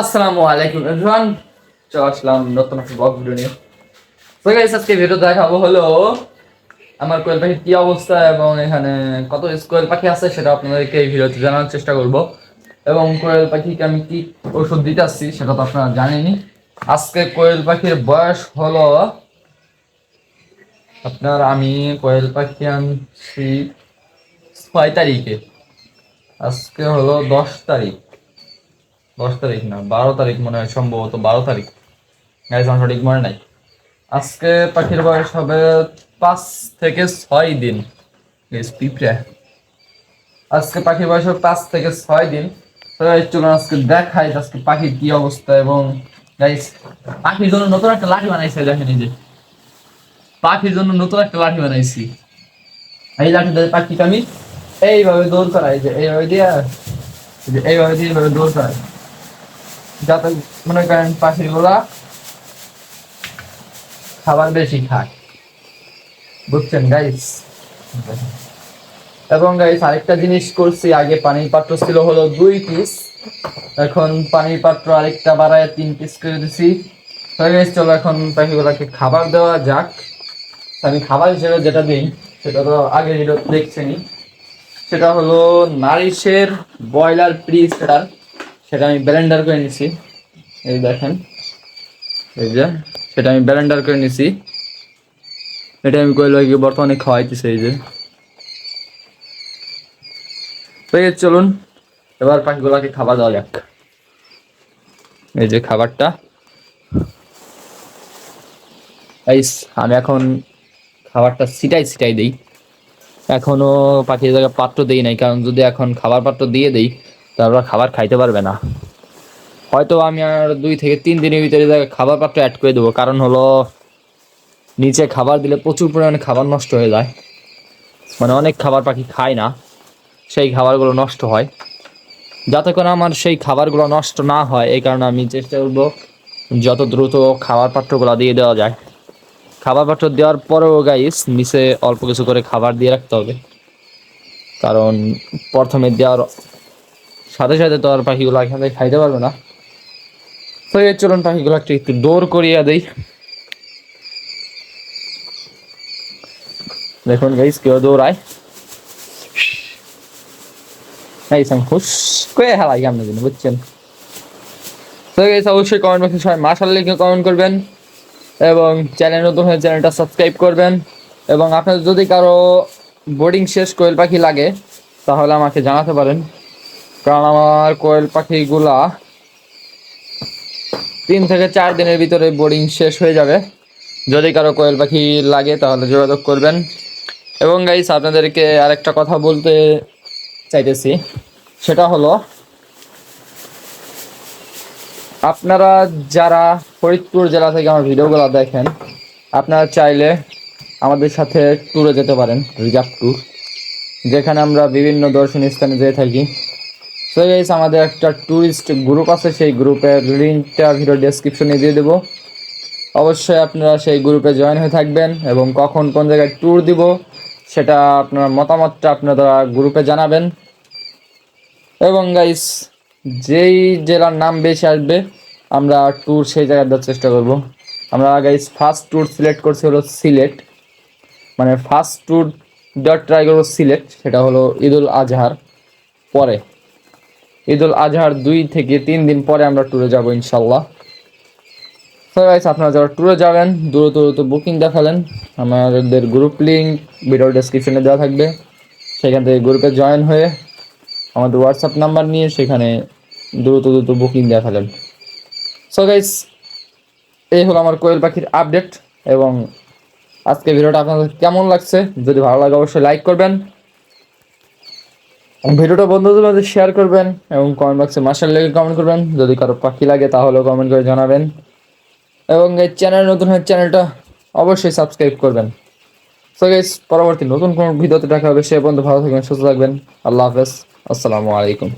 আসসালামু আলাইকুম এভরিওয়ান চলে আসলাম নতুন একটা ব্লগ ভিডিও নিয়ে। তো গাইস আজকে ভিডিও দেখাবো হলো আমার কোয়েল পাখির কি অবস্থা এবং এখানে কত কোয়েল পাখি আছে সেটা আপনাদেরকে এই ভিডিওতে জানার চেষ্টা করব। এবং কোয়েল পাখিকে আমি কি ওষুধ দিতে আসছি সেটা তো আপনারা জানেনই। আজকে কোয়েল পাখির বয়স হলো, আপনার আমি কোয়েল পাখি আনছি ছয় তারিখে। আজকে হলো দশ তারিখ। দশ তারিখ না, বারো তারিখ মনে হয় সম্ভবত বারো তারিখ। গাইজ আমার সঠিক মনে নাই। আজকে পাখির বয়স হবে পাঁচ থেকে ছয় দিন। আজকে পাখির বয়স হবে পাঁচ থেকে ছয় দিন। চলুন আজকে দেখাই আজকে পাখির কি অবস্থা এবং গাইস, পাখির জন্য নতুন একটা লাঠি বানাইছে, দেখেন যে। পাখির জন্য নতুন একটা লাঠি বানাইছি। এই লাঠি দিয়ে পাখিকে আমি এইভাবে দৌড় করাই, যে এইভাবে দিয়ে এইভাবে দিয়ে এইভাবে দৌড় করাই। যাতে মনে করেন পাখিগুলা খাবার বেশি খায়। বুঝছেন গাইস এবং গাইস আরেকটা জিনিস করছি, আগে পানির পাত্র ছিল হলো দুই পিস এখন পানির পাত্র আরেকটা বাড়ায় তিন পিস করে দিছি। চলো এখন পাখিগুলাকে খাবার দেওয়া যাক। আমি খাবার হিসেবে যেটা দিই, সেটা তো আগে দেখছেনি সেটা হলো নারিশের ব্রয়লার প্রি স্টার সেটা আমি ব্লেন্ডার করে নিছি। এই দেখেন। এই যে, সেটা আমি ব্লেন্ডার করে নিছি। এটা আমি কইল বর্তমানে খাওয়াইতেছি এই যে। তো চলুন, এবার পাখিগুলোকে খাবার দেওয়া যাক। এই যে খাবারটা। গাইস আমি এখন খাবারটা ছিটাই ছিটাই দেই। এখনও পাখির জায়গায় পাত্র দেই নাই, কারণ যদি এখন খাবার পাত্র দিয়ে দেই তারপর খাবার খাইতে পারবে না। হয়তো আমি আর দুই থেকে তিন দিনের ভিতরে খাবার পাত্র অ্যাড করে দেবো। কারণ হলো, নিচে খাবার দিলে প্রচুর পরিমাণে খাবার নষ্ট হয়ে যায়। মানে অনেক খাবার পাখি খায় না, সেই খাবারগুলো নষ্ট হয়। যাতে করে আমার সেই খাবারগুলো নষ্ট না হয়, এই কারণে আমি চেষ্টা করব যত দ্রুত খাবার পাত্রগুলো দিয়ে দেওয়া যায়। খাবার পাত্র দেওয়ার পরেও গাইস নিচে অল্প কিছু করে খাবার দিয়ে রাখতে হবে। কারণ প্রথমে দেওয়ার সাথে সাথে তো আর পাখিগুলো এখান থেকে খাইতে পারবে না। তো এর চলুন পাখিগুলো একটু একটু দৌড় করিয়া দেই। দেখুন গাইস কেউ দৌড়ায়। গাইস আমি খুশ করে কেমন দিন বুঝছেন? তো গাইস অবশ্যই কমেন্ট বক্সে সবাই মাশাল লিখে কমেন্ট করবেন এবং চ্যানেল নতুন হয়ে চ্যানেলটা সাবস্ক্রাইব করবেন এবং আপনার যদি কারও বোর্ডিং শেষ কোয়েল পাখি লাগে, তাহলে আমাকে জানাতে পারেন। কারণ আমার কোয়েল পাখিগুলা তিন থেকে চার দিনের ভিতরে বোর্ডিং শেষ হয়ে যাবে। যদি কারও কোয়েল পাখি লাগে তাহলে যোগাযোগ করবেন। এবং গাইস আপনাদেরকে আরেকটা কথা বলতে চাইতেছি। সেটা হলো, আপনারা যারা ফরিদপুর জেলা থেকে আমার ভিডিওগুলো দেখেন, আপনারা চাইলে আমাদের সাথে ট্যুরে যেতে পারেন, রিজার্ভ ট্যুর যেখানে আমরা বিভিন্ন দর্শনীয় স্থানে যেয়ে থাকি। তো গাইস আমাদের একটা ট্যুরিস্ট গ্রুপ আছে, সেই গ্রুপের লিঙ্কটা ভিডিও ডেসক্রিপশনে দিয়ে দেবো। অবশ্যই আপনারা সেই গ্রুপে জয়েন হয়ে থাকবেন এবং কখন কোন জায়গায় ট্যুর দিব, সেটা আপনার মতামতটা আপনারা গ্রুপে জানাবেন। এবং গাইস যেই জেলার নাম বেশি আসবে, আমরা ট্যুর সেই জায়গায় দেওয়ার চেষ্টা করব। আমরা গাইস ফার্স্ট ট্যুর সিলেক্ট করছি হলো সিলেট। মানে ফার্স্ট ট্যুর দেওয়ার ট্রাই করব সিলেট, সেটা হলো ঈদুল আজহার পরে। ঈদুল আজহার দুই থেকে তিন দিন পরে আমরা ট্যুরে যাব ইনশাল্লাহ গাইস আপনারা যারা ট্যুরে যাবেন, দ্রুত দ্রুত বুকিং দেখালেন। আমাদের গ্রুপ লিঙ্ক ভিডিও ডেসক্রিপশনে দেওয়া থাকবে। সেখান থেকে গ্রুপে জয়েন হয়ে আমাদের হোয়াটসঅ্যাপ নাম্বার নিয়ে সেখানে দ্রুত দ্রুত বুকিং দেখালেন। সো গাইস এই হলো আমার কোয়েল পাখির আপডেট এবং আজকে ভিডিওটা আপনাদের কেমন লাগছে? যদি ভালো লাগে অবশ্যই লাইক করবেন। ভিডিওটা বন্ধুদের মাঝে শেয়ার করবেন এবং কমেন্ট বক্সে মার্শাল লেগে কমেন্ট করবেন। যদি কারও পাখি লাগে, তাহলেও কমেন্ট করে জানাবেন। এবং এই চ্যানেল নতুন হয় চ্যানেলটা অবশ্যই সাবস্ক্রাইব করবেন। সো গাইস পরবর্তী নতুন কোনো ভিডিওতে দেখা হবে। সে পর্যন্ত ভালো থাকবেন, সুস্থ থাকবেন। আল্লাহ হাফেজ। আসসালামু আলাইকুম।